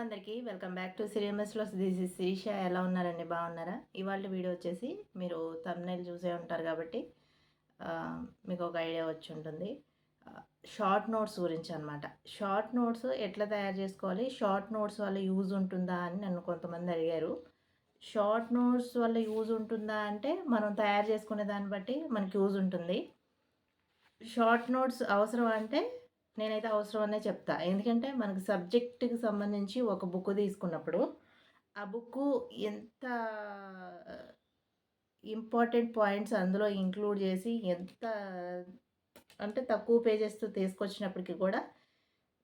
అందరికీ welcome back to సిరియమస్లో this is Srisha. ఎలా ఉన్నారండి? బాగున్నారా? ఇవాళ వీడియో వచ్చేసి మీరు తమ్నైల్ చూసే ఉంటారు కాబట్టి మీకు ఒక ఐడియా వచ్చి ఉంటుంది. షార్ట్ నోట్స్ గురించి అనమాట షార్ట్ నోట్స్ ఎట్లా తయారు చేసుకోవాలి? షార్ట్ నోట్స్ వల్ల యూజ్ ఉంటుందా అని నన్ను కొంతమంది అడిగారు. షార్ట్ నోట్స్ వల్ల యూజ్ ఉంటుందా అంటే మనం తయారు చేసుకునే దాన్ని బట్టి మనకి యూజ్ ఉంటుంది. షార్ట్ నోట్స్ అవసరం అంటే నేనైతే అవసరం అనే చెప్తా. ఎందుకంటే మనకు సబ్జెక్టుకి సంబంధించి ఒక బుక్ తీసుకున్నప్పుడు ఆ బుక్ ఎంత ఇంపార్టెంట్ పాయింట్స్ అందులో ఇంక్లూడ్ చేసి ఎంత అంటే తక్కువ పేజెస్తో తీసుకొచ్చినప్పటికీ కూడా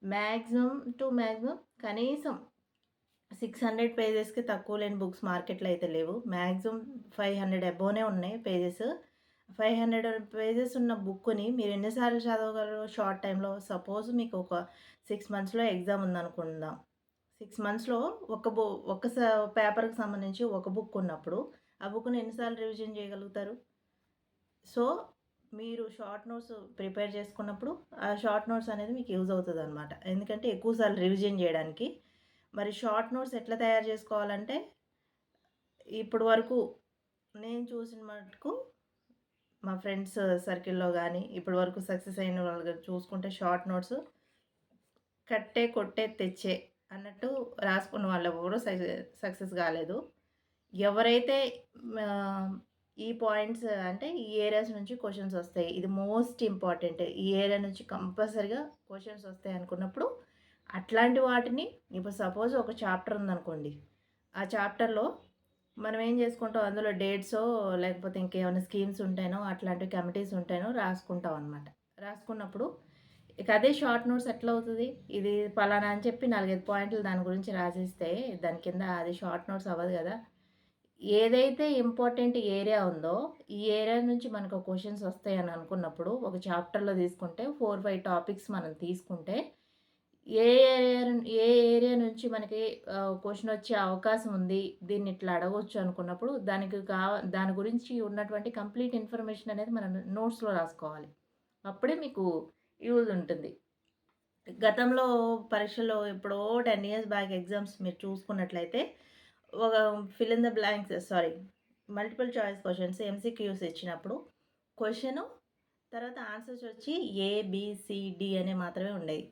మ్యాక్సిమం టు మ్యాక్సిమం కనీసం సిక్స్ హండ్రెడ్ పేజెస్కి తక్కువ లేని బుక్స్ మార్కెట్లో అయితే లేవు. మ్యాక్సిమం ఫైవ్ హండ్రెడ్ అబోనే ఉన్నాయి పేజెస్. ఫైవ్ హండ్రెడ్ పేజెస్ ఉన్న బుక్ని మీరు ఎన్నిసార్లు చదవగలరు? షార్ట్ టైంలో సపోజ్ మీకు ఒక సిక్స్ మంత్స్లో ఎగ్జామ్ ఉందనుకుందాం. సిక్స్ మంత్స్లో ఒక బు ఒక పేపర్కి సంబంధించి ఒక బుక్ ఉన్నప్పుడు ఆ బుక్ని ఎన్నిసార్లు రివిజన్ చేయగలుగుతారు? సో మీరు షార్ట్ నోట్స్ ప్రిపేర్ చేసుకున్నప్పుడు ఆ షార్ట్ నోట్స్ అనేది మీకు యూజ్ అవుతుంది అనమాట ఎందుకంటే ఎక్కువసార్లు రివిజన్ చేయడానికి. మరి షార్ట్ నోట్స్ ఎట్లా తయారు చేసుకోవాలంటే ఇప్పటి వరకు నేను చూసిన మటుకు మా ఫ్రెండ్స్ సర్కిల్లో కానీ ఇప్పటి వరకు సక్సెస్ అయిన వాళ్ళు చూసుకుంటే షార్ట్ నోట్స్ కట్టే కొట్టే తెచ్చే అన్నట్టు రాసుకున్న వాళ్ళకు కూడా సక్సెస్ కాలేదు. ఎవరైతే ఈ పాయింట్స్ అంటే ఈ ఏరియాస్ నుంచి క్వశ్చన్స్ వస్తాయి ఇది మోస్ట్ ఇంపార్టెంట్. ఈ ఏరియా నుంచి కంపల్సరిగా క్వశ్చన్స్ వస్తాయి అనుకున్నప్పుడు అట్లాంటి వాటిని ఇప్పుడు సపోజ్ ఒక చాప్టర్ ఉందనుకోండి ఆ చాప్టర్లో మనం ఏం చేసుకుంటాం? అందులో డేట్స్ లేకపోతే ఇంకేమైనా స్కీమ్స్ ఉంటాయనో అట్లాంటి కమిటీస్ ఉంటానో రాసుకుంటాం అనమాట రాసుకున్నప్పుడు ఇక అదే షార్ట్ నోట్స్ ఎట్లా అవుతుంది ఇది పలానా అని చెప్పి నాలుగైదు పాయింట్లు దాని గురించి రాసిస్తే దాని కింద అది షార్ట్ నోట్స్ అవ్వదు కదా. ఏదైతే ఇంపార్టెంట్ ఏరియా ఉందో ఈ ఏరియా నుంచి మనకు క్వశ్చన్స్ వస్తాయని అనుకున్నప్పుడు ఒక చాప్టర్లో తీసుకుంటే ఫోర్ ఫైవ్ టాపిక్స్ మనం తీసుకుంటే ఏ ఏరియా ఏ ఏరియా నుంచి మనకి క్వశ్చన్ వచ్చే అవకాశం ఉంది దీన్ని ఇట్లా అడగవచ్చు అనుకున్నప్పుడు దానికి కావ దాని గురించి ఉన్నటువంటి కంప్లీట్ ఇన్ఫర్మేషన్ అనేది మనం నోట్స్లో రాసుకోవాలి. అప్పుడే మీకు యూజ్ ఉంటుంది. గతంలో పరీక్షలో ఎప్పుడో టెన్ ఇయర్స్ బ్యాక్ ఎగ్జామ్స్ మీరు చూసుకున్నట్లయితే ఒక fill in the blanks sorry multiple choice questions MCQs ఇచ్చినప్పుడు క్వశ్చను తర్వాత ఆన్సర్స్ వచ్చి ఏబిసిడి అనే మాత్రమే ఉండేవి.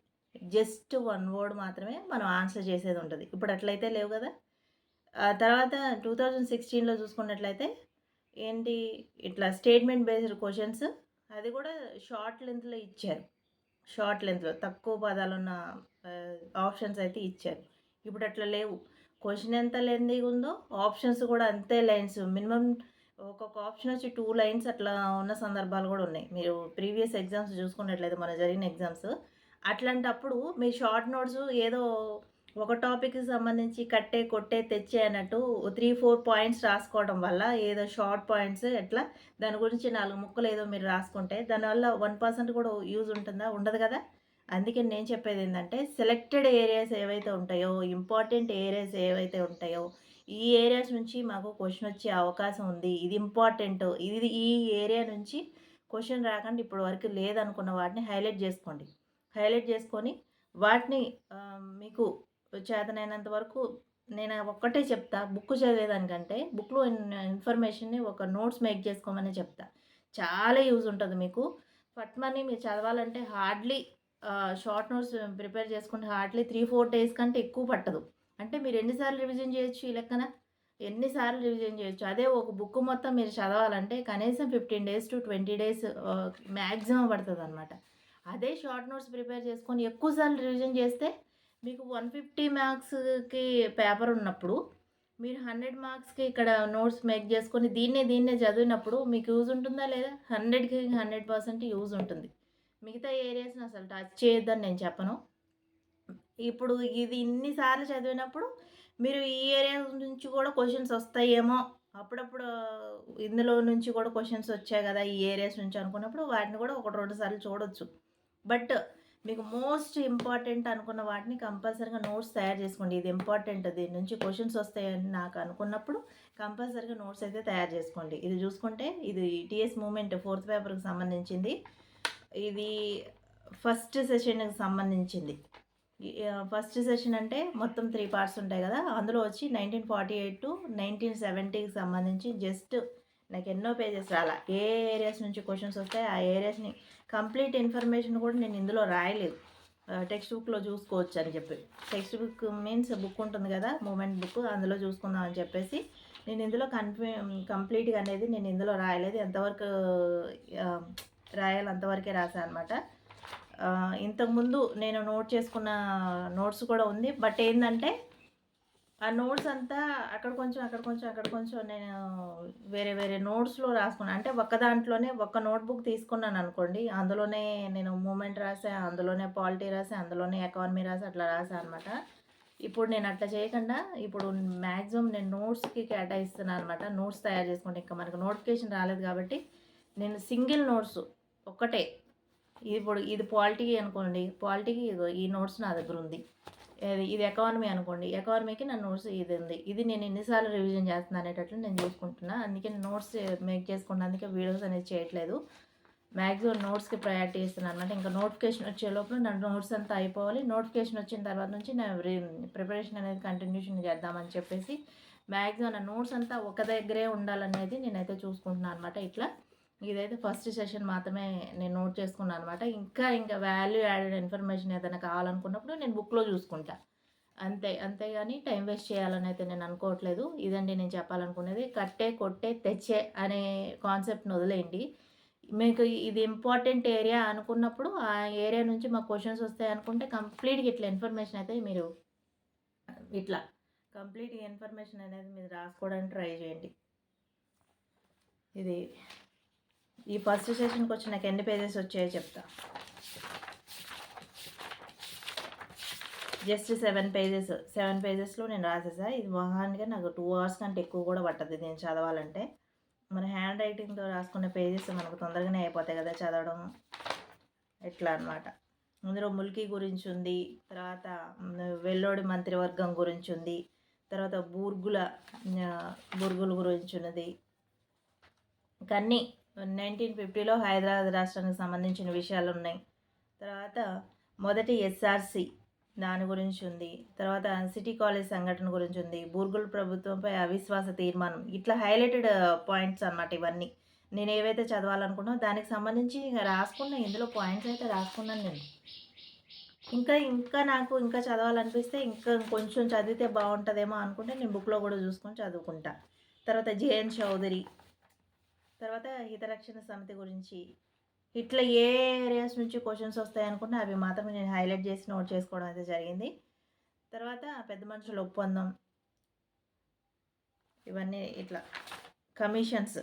జస్ట్ వన్ వర్డ్ మాత్రమే మనం ఆన్సర్ చేసేది ఉంటుంది. ఇప్పుడు అట్లయితే లేవు కదా. ఆ తర్వాత టూ థౌజండ్ సిక్స్టీన్లో చూసుకున్నట్లయితే ఏంటి ఇట్లా స్టేట్మెంట్ బేస్డ్ క్వశ్చన్స్ అది కూడా షార్ట్ లెంత్లో ఇచ్చారు. షార్ట్ లెంత్లో తక్కువ పదాలు ఉన్న ఆప్షన్స్ అయితే ఇచ్చారు. ఇప్పుడు అట్లా లేవు. క్వశ్చన్ ఎంత లెందీగా ఉందో ఆప్షన్స్ కూడా అంతే లైన్స్. మినిమం ఒక్కొక్క ఆప్షన్ వచ్చి టూ లైన్స్ అట్లా ఉన్న సందర్భాలు కూడా ఉన్నాయి. మీరు ప్రీవియస్ ఎగ్జామ్స్ చూసుకున్నట్లయితే మన జరిగిన ఎగ్జామ్స్ అట్లాంటప్పుడు మీ షార్ట్ నోట్స్ ఏదో ఒక టాపిక్కి సంబంధించి కట్టే కొట్టే తెచ్చే అన్నట్టు త్రీ ఫోర్ పాయింట్స్ రాసుకోవడం వల్ల ఏదో షార్ట్ పాయింట్స్ ఎట్లా దాని గురించి నాలుగు ముక్కలు ఏదో మీరు రాసుకుంటే దానివల్ల వన్ పర్సెంట్ కూడా యూజ్ ఉంటుందా? ఉండదు కదా? అందుకే నేను చెప్పేది ఏంటంటే సెలెక్టెడ్ ఏరియాస్ ఏవైతే ఉంటాయో ఇంపార్టెంట్ ఏరియాస్ ఏవైతే ఉంటాయో ఈ ఏరియాస్ నుంచి మాకు క్వశ్చన్ వచ్చే అవకాశం ఉంది. ఇది ఇంపార్టెంట్ ఇది ఈ ఏరియా నుంచి క్వశ్చన్ రాకుండా ఇప్పటి వరకు లేదనుకున్న వాటిని హైలైట్ చేసుకోండి. హైలైట్ చేసుకొని వాటిని మీకు చేతనైనంత వరకు నేను ఒక్కటే చెప్తా బుక్ చదివేదానికంటే బుక్లో ఇన్ఫర్మేషన్ని ఒక నోట్స్ మేక్ చేసుకోమని చెప్తా. చాలా యూజ్ ఉంటుంది మీకు. ఫట్మని మీరు చదవాలంటే హార్డ్లీ షార్ట్ నోట్స్ ప్రిపేర్ చేసుకుంటే హార్డ్లీ త్రీ ఫోర్ డేస్ కంటే ఎక్కువ పట్టదు. అంటే మీరు ఎన్నిసార్లు రివిజన్ చేయొచ్చు ఈ లెక్కన? ఎన్నిసార్లు రివిజన్ చేయొచ్చు? అదే ఒక బుక్ మొత్తం మీరు చదవాలంటే కనీసం fifteen days to twenty days maximum పడుతుంది అనమాట అదే షార్ట్ నోట్స్ ప్రిపేర్ చేసుకొని ఎక్కువసార్లు రివిజన్ చేస్తే మీకు వన్ ఫిఫ్టీ మార్క్స్కి పేపర్ ఉన్నప్పుడు మీరు హండ్రెడ్ మార్క్స్కి ఇక్కడ నోట్స్ మేక్ చేసుకొని దీన్నే దీన్నే చదివినప్పుడు మీకు యూజ్ ఉంటుందా లేదా? హండ్రెడ్కి హండ్రెడ్ పర్సెంట్ యూజ్ ఉంటుంది. మిగతా ఏరియాస్ని అసలు టచ్ చేయొద్దని నేను చెప్పను. ఇప్పుడు ఇది ఇన్నిసార్లు చదివినప్పుడు మీరు ఈ ఏరియా నుంచి కూడా క్వశ్చన్స్ వస్తాయేమో. అప్పుడప్పుడు ఇందులో నుంచి కూడా క్వశ్చన్స్ వచ్చాయి కదా ఈ ఏరియాస్ నుంచి అనుకున్నప్పుడు వాటిని కూడా ఒకటి రెండు సార్లు చూడొచ్చు. బట్ మీకు మోస్ట్ ఇంపార్టెంట్ అనుకున్న వాటిని కంపల్సరీగా నోట్స్ తయారు చేసుకోండి. ఇది ఇంపార్టెంట్ దీని నుంచి క్వశ్చన్స్ వస్తాయని నాకు అనుకున్నప్పుడు కంపల్సరీగా నోట్స్ అయితే తయారు చేసుకోండి. ఇది చూసుకుంటే ఇది టీఎస్ మూమెంట్ ఫోర్త్ పేపర్కి సంబంధించింది. ఇది ఫస్ట్ సెషన్కి సంబంధించింది. ఫస్ట్ సెషన్ అంటే మొత్తం త్రీ పార్ట్స్ ఉంటాయి కదా. అందులో వచ్చి nineteen forty eight to nineteen సెవెంటీకి సంబంధించి జస్ట్ నాకు ఎన్నో పేజెస్ రాలా. ఏ ఏరియాస్ నుంచి క్వశ్చన్స్ వస్తాయి ఆ ఏరియాస్ని కంప్లీట్ ఇన్ఫర్మేషన్ కూడా నేను ఇందులో రాయలేదు. టెక్స్ట్ బుక్లో చూసుకోవచ్చు అని చెప్పి. టెక్స్ట్ బుక్ మీన్స్ బుక్ ఉంటుంది కదా మూమెంట్ బుక్ అందులో చూసుకుందాం అని చెప్పేసి నేను ఇందులో కన్ఫ్యూ కంప్లీట్గా అనేది నేను ఇందులో రాయలేదు. ఎంతవరకు రాయాలి అంతవరకే రాశాను అనమాట ఇంతకుముందు నేను నోట్ చేసుకున్న నోట్స్ కూడా ఉంది. బట్ ఏంటంటే ఆ నోట్స్ అంతా అక్కడ కొంచెం అక్కడ కొంచెం అక్కడ కొంచెం నేను వేరే వేరే నోట్స్లో రాసుకున్నాను అంటే ఒక్క దాంట్లోనే ఒక్క నోట్బుక్ తీసుకున్నాను అనుకోండి అందులోనే నేను మూమెంట్ రాసా అందులోనే పాలిటీ రాసా అందులోనే ఎకానమీ రాసా అట్లా రాసా అనమాట ఇప్పుడు నేను అట్లా చేయకుండా ఇప్పుడు మ్యాక్సిమం నేను నోట్స్కి కేటాయిస్తున్నాను అనమాట నోట్స్ తయారు చేసుకుంటే ఇంకా మనకు నోటిఫికేషన్ రాలేదు కాబట్టి నేను సింగిల్ నోట్స్ ఒక్కటే. ఇప్పుడు ఇది పాలిటీ అనుకోండి పాలిటీకి ఈ నోట్స్ నా దగ్గర ఉంది. ఇది ఇది ఎకానమీ అనుకోండి. ఎకానమీకి నా నోట్స్ ఇది ఉంది. ఇది నేను ఎన్నిసార్లు రివిజన్ చేస్తున్నాను అనేటట్లు నేను చూసుకుంటున్నా. అందుకే నోట్స్ మేక్ చేసుకుంటా అందుకే వీడియోస్ అనేది చేయట్లేదు. మ్యాక్సిమం నోట్స్కి ప్రయారిటీ ఇస్తున్నాను అనమాట ఇంకా నోటిఫికేషన్ వచ్చే లోపల నా నోట్స్ అంతా అయిపోవాలి. నోటిఫికేషన్ వచ్చిన తర్వాత నుంచి నా ప్రిపరేషన్ అనేది కంటిన్యూషన్ చేద్దామని చెప్పేసి మ్యాక్సిమం నా నోట్స్ అంతా ఒక దగ్గరే ఉండాలనేది నేనైతే చూసుకుంటున్నాను అనమాట ఇట్లా. ఇదైతే ఫస్ట్ సెషన్ మాత్రమే నేను నోట్ చేసుకున్నాను అనమాట ఇంకా ఇంకా వాల్యూ యాడెడ్ ఇన్ఫర్మేషన్ ఏదైనా కావాలనుకున్నప్పుడు నేను బుక్లో చూసుకుంటా. అంతే అంతేగాని టైం వేస్ట్ చేయాలని అయితే నేను అనుకోవట్లేదు. ఇదండి నేను చెప్పాలనుకునేది కట్టే కొట్టే తెచ్చే అనే కాన్సెప్ట్ని వదిలేయండి. మీకు ఇది ఇంపార్టెంట్ ఏరియా అనుకున్నప్పుడు ఆ ఏరియా నుంచి మాకు క్వశ్చన్స్ వస్తాయి అనుకుంటే కంప్లీట్గా ఇట్లా ఇన్ఫర్మేషన్ అయితే మీరు ఇట్లా కంప్లీట్గా ఇన్ఫర్మేషన్ అనేది మీరు రాసుకోవడానికి ట్రై చేయండి. ఇది ఈ ఫస్ట్ సెషన్కి వచ్చి నాకు ఎన్ని పేజెస్ వచ్చాయో చెప్తా. జస్ట్ సెవెన్ పేజెస్ సెవెన్ పేజెస్లో నేను రాసేసా. ఇది మహాన్గా నాకు టూ అవర్స్ కంటే ఎక్కువ కూడా పట్టదు. నేను చదవాలంటే. మన హ్యాండ్ రైటింగ్తో రాసుకునే పేజెస్ మనకు తొందరగానే అయిపోతాయి కదా చదవడం. ఎట్లా అనమాట అందులో ముల్కీ గురించి ఉంది. తర్వాత వెల్లోడి మంత్రివర్గం గురించి ఉంది. తర్వాత బూర్గుల బూర్గుల గురించి ఉన్నది. కన్నీ నైన్టీన్ ఫిఫ్టీలో హైదరాబాద్ రాష్ట్రానికి సంబంధించిన విషయాలు ఉన్నాయి తర్వాత మొదటి ఎస్ఆర్సి దాని గురించి ఉంది. తర్వాత సిటీ కాలేజ్ సంఘటన గురించి ఉంది. బూర్గుల ప్రభుత్వంపై అవిశ్వాస తీర్మానం. ఇట్లా హైలైటెడ్ పాయింట్స్ అన్నమాట ఇవన్నీ. నేను ఏవైతే చదవాలనుకున్నా దానికి సంబంధించి ఇంకా రాసుకున్నా. ఇందులో పాయింట్స్ అయితే రాసుకున్నాను నేను. ఇంకా ఇంకా నాకు ఇంకా చదవాలనిపిస్తే ఇంకా కొంచెం చదివితే బాగుంటుందేమో అనుకుంటే నేను బుక్లో కూడా చూసుకొని చదువుకుంటా. తర్వాత జేఎన్ చౌదరి తర్వాత హితరక్షణ సమితి గురించి ఇట్లా ఏ ఏరియాస్ నుంచి క్వశ్చన్స్ వస్తాయనుకుంటే అవి మాత్రం నేను హైలైట్ చేసి నోట్ చేసుకోవడం అయితే జరిగింది. తర్వాత పెద్ద మనుషుల ఒప్పందం. ఇవన్నీ ఇట్లా కమిషన్స్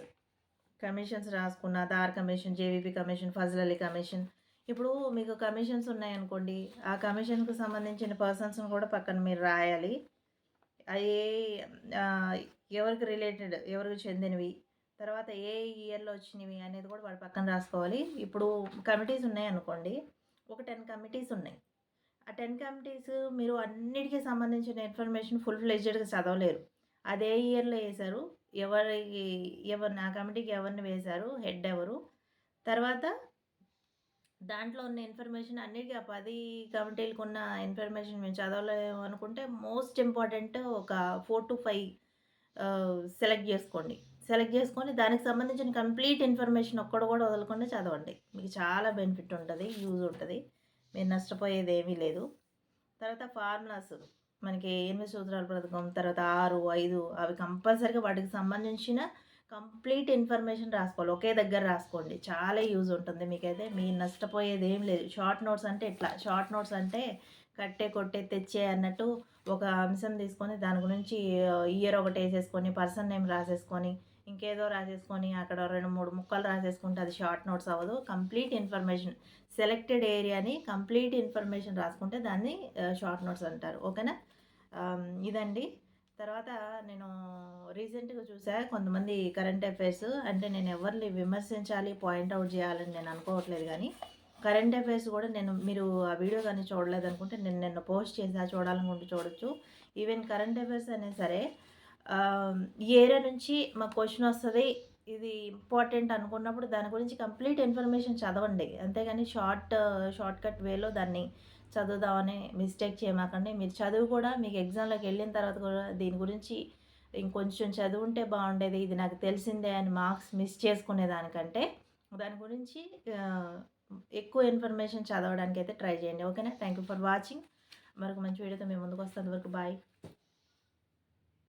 కమిషన్స్ రాసుకున్న Dar commission JVP commission Fazal Ali commission. ఇప్పుడు మీకు కమిషన్స్ ఉన్నాయనుకోండి ఆ కమిషన్కు సంబంధించిన పర్సన్స్ని కూడా పక్కన మీరు రాయాలి. అవి ఎవరికి రిలేటెడ్ ఎవరికి చెందినవి తర్వాత ఏ ఇయర్లో వచ్చినవి అనేది కూడా వాడు పక్కన రాసుకోవాలి. ఇప్పుడు కమిటీస్ ఉన్నాయి అనుకోండి. ఒక టెన్ కమిటీస్ ఉన్నాయి. ఆ టెన్ కమిటీస్ మీరు అన్నిటికీ సంబంధించిన ఇన్ఫర్మేషన్ ఫుల్ ఫ్లెజ్డ్గా చదవలేరు. అదే ఇయర్లో వేశారు? ఎవరికి ఎవరు నా కమిటీకి ఎవరిని వేశారు? హెడ్ ఎవరు? తర్వాత దాంట్లో ఉన్న ఇన్ఫర్మేషన్ అన్నిటికీ ఆ పది కమిటీలకు ఉన్న ఇన్ఫర్మేషన్ మేము చదవలేము అనుకుంటే మోస్ట్ ఇంపార్టెంట్ ఒక ఫోర్ టు ఫైవ్ సెలెక్ట్ చేసుకోండి. సెలెక్ట్ చేసుకొని దానికి సంబంధించిన కంప్లీట్ ఇన్ఫర్మేషన్ ఒక్కడు కూడా వదలకుండా చదవండి. మీకు చాలా బెనిఫిట్ ఉంటుంది యూజ్ ఉంటుంది. మీరు నష్టపోయేది ఏమీ లేదు. తర్వాత ఫార్ములాస్. మనకి ఎనిమిది సూత్రాల పథకం తర్వాత ఆరు ఐదు అవి కంపల్సరీగా వాటికి సంబంధించిన కంప్లీట్ ఇన్ఫర్మేషన్ రాసుకోవాలి. ఒకే దగ్గర రాసుకోండి. చాలా యూజ్ ఉంటుంది మీకైతే. మీ నష్టపోయేది ఏం లేదు. షార్ట్ నోట్స్ అంటే ఇట్లా షార్ట్ నోట్స్ అంటే కట్టే కొట్టే తెచ్చే అన్నట్టు ఒక అంశం తీసుకొని దాని గురించి ఇయర్ ఒకటి వేసేసుకొని పర్సన్ నేమ్ రాసేసుకొని ఇంకేదో రాసేసుకొని అక్కడ రెండు మూడు ముక్కలు రాసేసుకుంటే అది షార్ట్ నోట్స్ అవ్వదు. కంప్లీట్ ఇన్ఫర్మేషన్ సెలెక్టెడ్ ఏరియాని కంప్లీట్ ఇన్ఫర్మేషన్ రాసుకుంటే దాన్ని షార్ట్ నోట్స్ అంటారు. ఓకేనా? ఇదండి. తర్వాత నేను రీసెంట్గా చూసా కొంతమంది కరెంట్ అఫైర్స్ అంటే నేను ఎవరిని విమర్శించాలి పాయింట్అవుట్ చేయాలని నేను అనుకోవట్లేదు కానీ కరెంట్ అఫైర్స్ కూడా నేను మీరు ఆ వీడియో కానీ చూడలేదు అనుకుంటే నేను నిన్న పోస్ట్ చేసా చూడాలనుకుంటే చూడొచ్చు. ఈవెన్ కరెంట్ అఫైర్స్ అనే సరే ఈ ఏరియా నుంచి మాకు క్వశ్చన్ వస్తుంది ఇది ఇంపార్టెంట్ అనుకున్నప్పుడు దాని గురించి కంప్లీట్ ఇన్ఫర్మేషన్ చదవండి. అంతేగాని షార్ట్ షార్ట్ కట్ వేలో దాన్ని చదువుదామని మిస్టేక్ చేయమాకండి. మీరు చదువు కూడా మీకు ఎగ్జామ్లోకి వెళ్ళిన తర్వాత కూడా దీని గురించి ఇంకొంచెం చదువుంటే బాగుండేది ఇది నాకు తెలిసిందే అని మార్క్స్ మిస్ చేసుకునే దానికంటే దాని గురించి ఎక్కువ ఇన్ఫర్మేషన్ చదవడానికి అయితే ట్రై చేయండి. ఓకేనా? Thank you for watching. మరొక మంచి వీడియోతో మేము ముందుకు వస్తాం వరకు బాయ్.